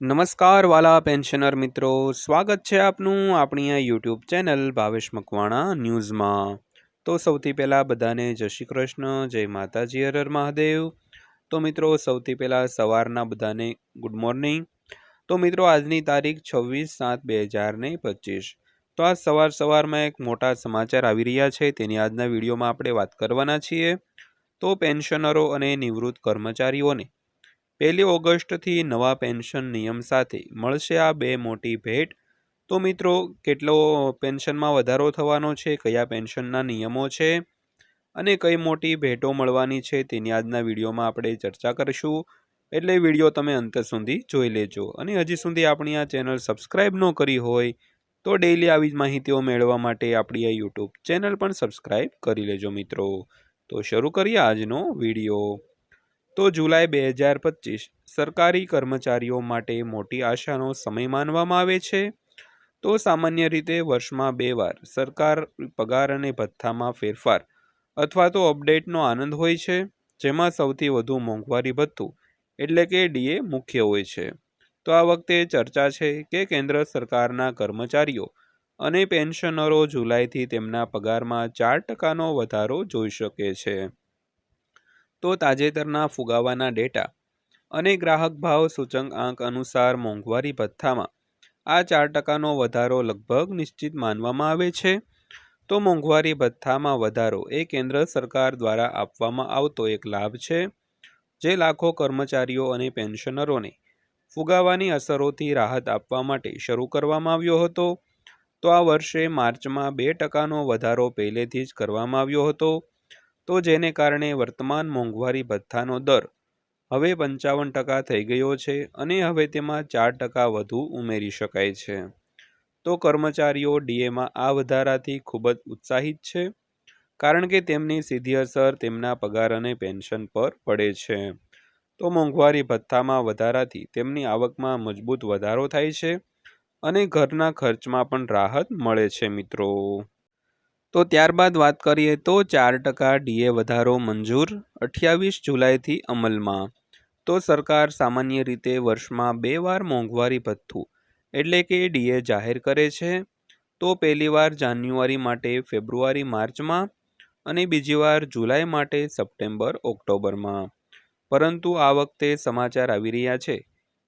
નમસ્કાર વાલા પેન્શનર મિત્રો, સ્વાગત છે આપનું આપણી આ યુટ્યુબ ચેનલ ભાવેશ મકવાણા ન્યૂઝમાં. તો સૌથી પહેલાં બધાને જય શ્રી કૃષ્ણ, જય માતાજી હરર મહાદેવ. તો મિત્રો, સૌથી પહેલાં સવારના બધાને ગુડ મોર્નિંગ તો મિત્રો, આજની તારીખ છવ્વીસ સાત બે હજાર ને પચીસ. તો આજ સવાર સવારમાં એક મોટા સમાચાર આવી રહ્યા છે, તેની આજના વિડીયોમાં આપણે વાત કરવાના છીએ. તો પેન્શનરો અને નિવૃત્ત કર્મચારીઓને પહેલી ઓગસ્ટથી નવા પેન્શન નિયમ સાથે મળશે આ બે મોટી ભેટ. તો મિત્રો, કેટલો પેન્શનમાં વધારો થવાનો છે, કયા પેન્શનના નિયમો છે અને કઈ મોટી ભેટો મળવાની છે તેની આજના વિડીયોમાં આપણે ચર્ચા કરીશું. એટલે વીડિયો તમે અંત સુધી જોઈ લેજો અને હજી સુધી આપણી આ ચેનલ સબસ્ક્રાઈબ ન કરી હોય તો ડેઈલી આવી જ માહિતીઓ મેળવવા માટે આપણી આ યુટ્યુબ ચેનલ પણ સબસ્ક્રાઈબ કરી લેજો મિત્રો. તો શરૂ કરીએ આજનો વીડિયો. તો જુલાઈ બે હજાર પચીસ સરકારી કર્મચારીઓ માટે મોટી આશાનો સમય માનવામાં આવે છે? તો સામાન્ય રીતે વર્ષમાં બે વાર સરકાર પગાર અને ભથ્થામાં ફેરફાર અથવા તો અપડેટનો આનંદ હોય છે, જેમાં સૌથી વધુ મોંઘવારી ભથ્થું એટલે કે ડીએ મુખ્ય હોય છે. તો આ વખતે ચર્ચા છે કે કેન્દ્ર સરકારના કર્મચારીઓ અને પેન્શનરો જુલાઈથી તેમના પગારમાં ચાર ટકાનો વધારો જોઈ શકે છે. તો તાજેતરના ફુગાવાના ડેટા અને ગ્રાહક ભાવ સૂચકાંક અનુસાર મોંઘવારી ભથ્થામાં આ ચાર ટકાનો વધારો લગભગ નિશ્ચિત માનવામાં આવે છે. તો મોંઘવારી ભથ્થામાં વધારો એ કેન્દ્ર સરકાર દ્વારા આપવામાં આવતો એક લાભ છે, જે લાખો કર્મચારીઓ અને પેન્શનરોને ફુગાવાની અસરોથી રાહત આપવા માટે શરૂ કરવામાં આવ્યો હતો. તો આ વર્ષે માર્ચમાં બે ટકાનો વધારો પહેલેથી જ કરવામાં આવ્યો હતો. તો જેને કારણે વર્તમાન મોંઘવારી ભથ્થાનો દર હવે પંચાવન ટકા થઈ ગયો છે અને હવે તેમાં ચાર ટકા વધુ ઉમેરી શકાય છે. તો કર્મચારીઓ ડીએમાં આ વધારાથી ખૂબ જ ઉત્સાહિત છે, કારણ કે તેમની સીધી અસર તેમના પગાર અને પેન્શન પર પડે છે. તો મોંઘવારી ભથ્થામાં વધારાથી તેમની આવકમાં મજબૂત વધારો થાય છે અને ઘરના ખર્ચમાં પણ રાહત મળે છે મિત્રો. તો ત્યારબાદ વાત કરીએ તો ચાર ટકા ડીએ વધારો મંજૂર અઠ્યાવીસ જુલાઈથી અમલમાં. તો સરકાર સામાન્ય રીતે વર્ષમાં બે વાર મોંઘવારી ભથ્થું, એટલે કે ડીએ જાહેર કરે છે. તો પહેલી વાર જાન્યુઆરી માટે ફેબ્રુઆરી માર્ચમાં અને બીજી વાર જુલાઈ માટે સપ્ટેમ્બર ઓક્ટોબરમાં. પરંતુ આ વખતે સમાચાર આવી રહ્યા છે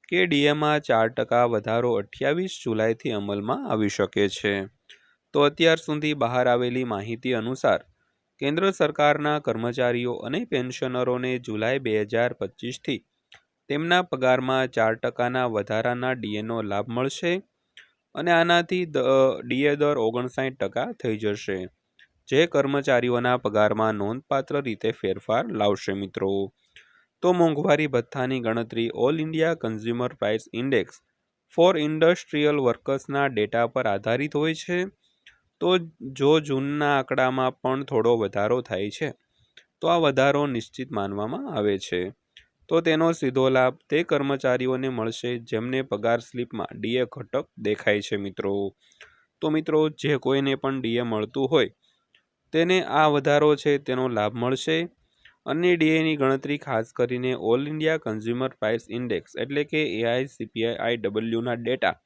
કે ડીએમાં ચાર ટકા વધારો અઠ્યાવીસ જુલાઈથી અમલમાં આવી શકે છે. તો અત્યાર સુધી બહાર આવેલી માહિતી અનુસાર, કેન્દ્ર સરકારના કર્મચારીઓ અને પેન્શનરોને જુલાઈ બે હજાર પચીસથી તેમના પગારમાં ચાર ટકાના વધારાના ડીએનો લાભ મળશે અને આનાથી ડીએ દર ઓગણસાઠ ટકા થઈ જશે, જે કર્મચારીઓના પગારમાં નોંધપાત્ર રીતે ફેરફાર લાવશે મિત્રો. તો મોંઘવારી ભથ્થાની ગણતરી all India consumer price index for industrial વર્કર્સના data પર આધારિત હોય છે. તો જો જૂનના આંકડામાં પણ થોડો વધારો થાય છે, તો આ વધારો નિશ્ચિત માનવામાં આવે છે. તો તેનો સીધો લાભ તે કર્મચારીઓને મળશે જેમને પગાર સ્લિપમાં ડીએ ઘટક દેખાય છે મિત્રો. તો મિત્રો, જે કોઈને પણ ડીએ મળતું હોય, તેને આ વધારો છે તેનો લાભ મળશે અને ડીએની ગણતરી ખાસ કરીને all India consumer price index એટલે કે એઆઈ, સીપીઆઈ ડબલ્યુના ડેટા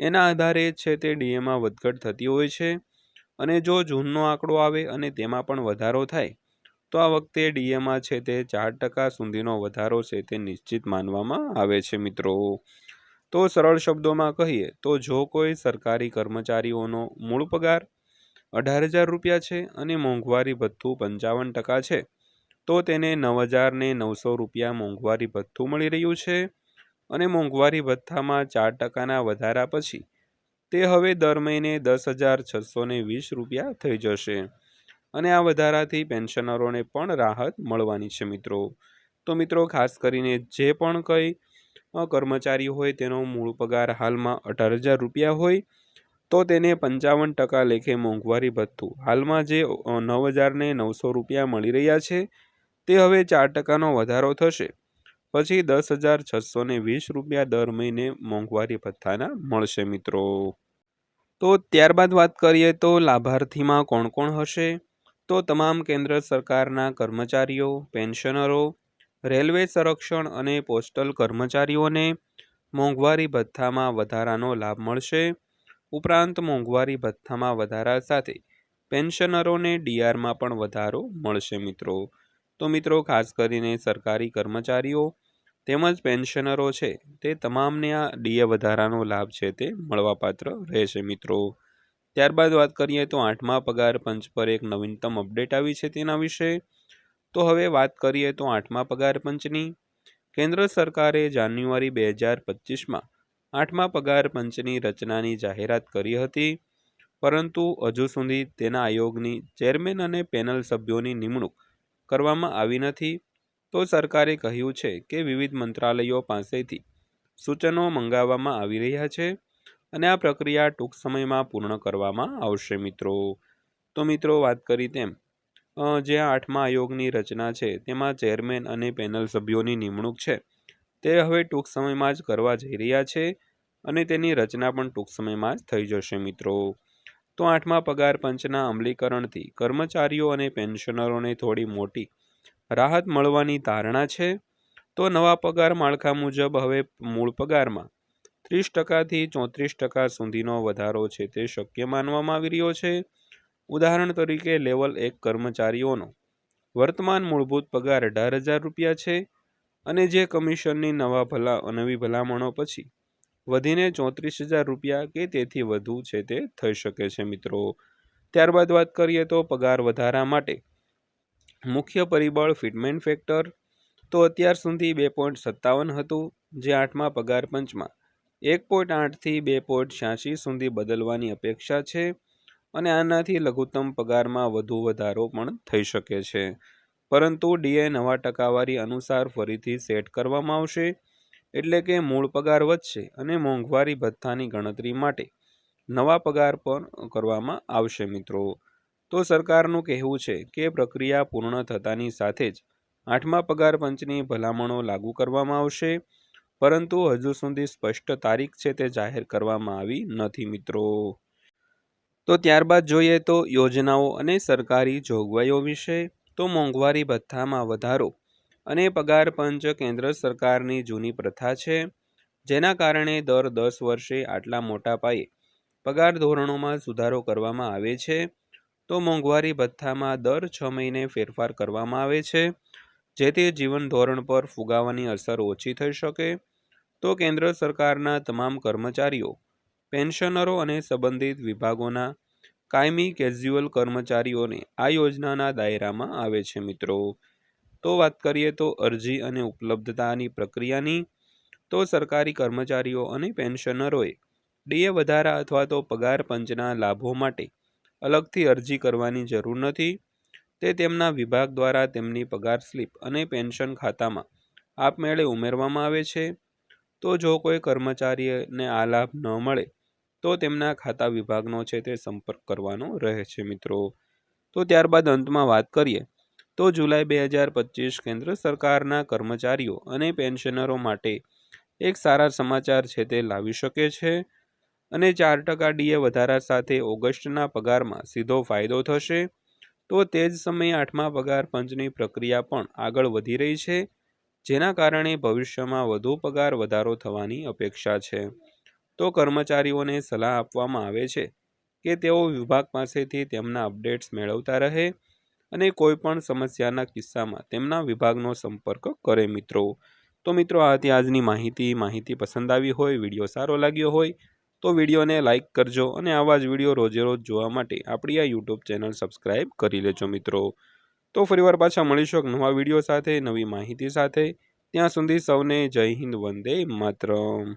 એના આધારે છે તે ડીએમાં વધઘટ થતી હોય છે અને જો જૂનનો આંકડો આવે અને તેમાં પણ વધારો થાય, તો આ વખતે ડીએમાં છે તે ચાર ટકા સુધીનો વધારો છે તે નિશ્ચિત માનવામાં આવે છે મિત્રો. તો સરળ શબ્દોમાં કહીએ, તો જો કોઈ સરકારી કર્મચારીઓનો મૂળ પગાર અઢાર હજાર રૂપિયા છે અને મોંઘવારી ભથ્થું પંચાવન ટકા છે, તો તેને નવ હજાર ને નવસો રૂપિયા મોંઘવારી ભથ્થું મળી રહ્યું છે. અને મોંઘવારી ભથ્થામાં ચાર ટકાના વધારા પછી તે હવે દર મહિને દસ હજાર છસો વીસ રૂપિયા થઈ જશે. અને આ વધારાથી પેન્શનરોને પણ રાહત મળવાની છે મિત્રો. તો મિત્રો, ખાસ કરીને જે પણ કંઈ કર્મચારી હોય તેનો મૂળ પગાર હાલમાં અઢાર હજાર રૂપિયા હોય, તો તેને પંચાવન ટકા લેખે મોંઘવારી ભથ્થું. હાલમાં જે નવ હજારને નવસો રૂપિયા મળી રહ્યા છે, તે હવે ચાર ટકાનો વધારો થશે. પછી દસ હજાર છસો ને વીસ રૂપિયા દર મહિને મોંઘવારી ભથ્થાના મળશે મિત્રો. તો ત્યારબાદ વાત કરીએ તો લાભાર્થીમાં કોણ કોણ હશે? તો તમામ કેન્દ્ર સરકારના કર્મચારીઓ, પેન્શનરો, રેલવે સંરક્ષણ અને પોસ્ટલ કર્મચારીઓને મોંઘવારી ભથ્થામાં વધારાનો લાભ મળશે. ઉપરાંત મોંઘવારી ભથ્થામાં વધારા સાથે પેન્શનરોને ડીઆરમાં પણ વધારો મળશે મિત્રો. તો મિત્રો, ખાસ કરીને સરકારી કર્મચારીઓ તેમજ પેન્શનરો છે, તે તમામને આ ડીએ વધારાનો લાભ છે તે મળવાપાત્ર રહેશે મિત્રો. ત્યારબાદ વાત કરીએ તો આઠમા પગાર પંચ પર એક નવીનતમ અપડેટ આવી છે તેના વિશે. તો હવે વાત કરીએ તો આઠમા પગાર પંચની. કેન્દ્ર સરકારે જાન્યુઆરી બે હજાર પચીસમાં આઠમા પગાર પંચની રચનાની જાહેરાત કરી હતી. પરંતુ હજુ સુધી તેના આયોગની ચેરમેન અને પેનલ સભ્યોની નિમણૂક કરવામાં આવી નથી. તો સરકારે કહ્યું છે કે વિવિધ મંત્રાલયો પાસેથી સૂચનો મંગાવવામાં આવી રહ્યા છે અને આ પ્રક્રિયા ટૂંક સમયમાં પૂર્ણ કરવામાં આવશે મિત્રો. તો મિત્રો વાત કરી તેમ જે આઠમા આયોગની રચના છે તેમાં ચેરમેન અને પેનલ સભ્યોની નિમણૂક છે તે હવે ટૂંક સમયમાં જ કરવા જઈ રહ્યા છે અને તેની રચના પણ ટૂંક સમયમાં જ થઈ જશે મિત્રો. તો આઠમા પગાર પંચના અમલીકરણથી કર્મચારીઓ અને પેન્શનરોને થોડી મોટી રાહત મળવાની ધારણા છે, તો નવા પગાર માળખા મુજબ હવે મૂળ પગારમાં ત્રીસ ટકાથી ચોત્રીસ ટકા સુધીનો વધારો છે તે શક્ય માનવામાં આવી રહ્યો છે. ઉદાહરણ તરીકે લેવલ એક કર્મચારીઓનો વર્તમાન મૂળભૂત પગાર અઢાર હજાર રૂપિયા છે અને જે કમિશનની નવા ભલા, નવી ભલામણો પછી વધીને ચોત્રીસ હજાર રૂપિયા કે તેથી વધુ છે તે થઈ શકે છે મિત્રો. ત્યારબાદ વાત કરીએ તો પગાર વધારા માટે મુખ્ય પરિબળ ફિટમેન્ટ ફેક્ટર. તો અત્યાર સુધી બે પોઈન્ટ સત્તાવન હતું, જે આઠમા પગાર પંચમાં. એક પોઈન્ટ આઠથી બે પોઈન્ટ છ્યાસી સુધી બદલવાની અપેક્ષા છે અને આનાથી લઘુત્તમ પગારમાં વધુ વધારો પણ થઈ શકે છે. પરંતુ ડીએ નવા ટકાવારી અનુસાર ફરીથી સેટ કરવામાં આવશે, એટલે કે મૂળ પગાર વધશે અને મોંઘવારી ભથ્થાની ગણતરી માટે નવા પગાર પણ કરવામાં આવશે મિત્રો. તો સરકારનું કહેવું છે કે પ્રક્રિયા પૂર્ણ થતાની સાથે જ આઠમા પગાર પંચની ભલામણો લાગુ કરવામાં આવશે. પરંતુ હજુ સુધી સ્પષ્ટ તારીખ છે તે જાહેર કરવામાં આવી નથી મિત્રો. તો ત્યારબાદ જોઈએ તો યોજનાઓ અને સરકારી જોગવાઈઓ વિશે. તો મોંઘવારી ભથ્થામાં વધારો અને પગાર પંચ કેન્દ્ર સરકારની જૂની પ્રથા છે. જેના કારણે દર દસ વર્ષે આટલા મોટા પાયે પગાર ધોરણોમાં સુધારો કરવામાં આવે છે. તો મોંઘવારી ભથ્થામાં દર છ મહિને ફેરફાર કરવામાં આવે છે, જેથી જીવન ધોરણ પર ફુગાવાની અસર ઓછી થઈ શકે. તો કેન્દ્ર સરકારના તમામ કર્મચારીઓ, પેન્શનરો અને સંબંધિત વિભાગોના કાયમી કેઝ્યુઅલ કર્મચારીઓને આ યોજનાના દાયરામાં આવે છે મિત્રો. તો વાત કરીએ તો અરજી અને ઉપલબ્ધતાની પ્રક્રિયાની, તો સરકારી કર્મચારીઓ અને પેન્શનરોએ, ડીએ વધારા અથવા તો પગાર પંચના લાભો માટે અલગથી અરજી કરવાની જરૂર નથી. તે તેમના વિભાગ દ્વારા તેમની પગાર સ્લીપ અને પેન્શન ખાતામાં આપમેળે ઉમેરવામાં આવે છે. તો જો કોઈ કર્મચારીને આ લાભ ન મળે, તો તેમના ખાતા વિભાગનો છે તે સંપર્ક કરવાનો રહે છે મિત્રો. તો ત્યારબાદ અંતમાં વાત કરીએ, તો જુલાઈ બે હજાર પચીસ કેન્દ્ર સરકારના કર્મચારીઓ અને પેન્શનરો માટે એક સારા સમાચાર છે તે લાવી શકે છે. અને ચાર ટકા ડીએ વધારા સાથે ઓગસ્ટના પગારમાં સીધો ફાયદો થશે. તો તે જ સમયે આઠમા પગાર પંચની પ્રક્રિયા પણ આગળ વધી રહી છે, જેના કારણે ભવિષ્યમાં વધુ પગાર વધારો થવાની અપેક્ષા છે. તો કર્મચારીઓને સલાહ આપવામાં આવે છે કે તેઓ વિભાગ પાસેથી તેમના અપડેટ્સ મેળવતા રહે અને કોઈ પણ સમસ્યાના કિસ્સામાં તેમના વિભાગનો સંપર્ક કરે મિત્રો. તો મિત્રો, આ હતી આજની માહિતી. માહિતી પસંદ આવી હોય, વીડિયો સારો લાગ્યો હોય તો વિડીયોને લાઇક કરજો અને આવા જ વીડિયો રોજે રોજ જોવા માટે આપણી આ યુટ્યુબ ચેનલ સબસ્ક્રાઈબ કરી લેજો મિત્રો. તો ફરીવાર પાછા મળીશું એક નવા વીડિયો સાથે, નવી માહિતી સાથે. ત્યાં સુધી સૌને જય હિન્દ, વંદે માતરમ.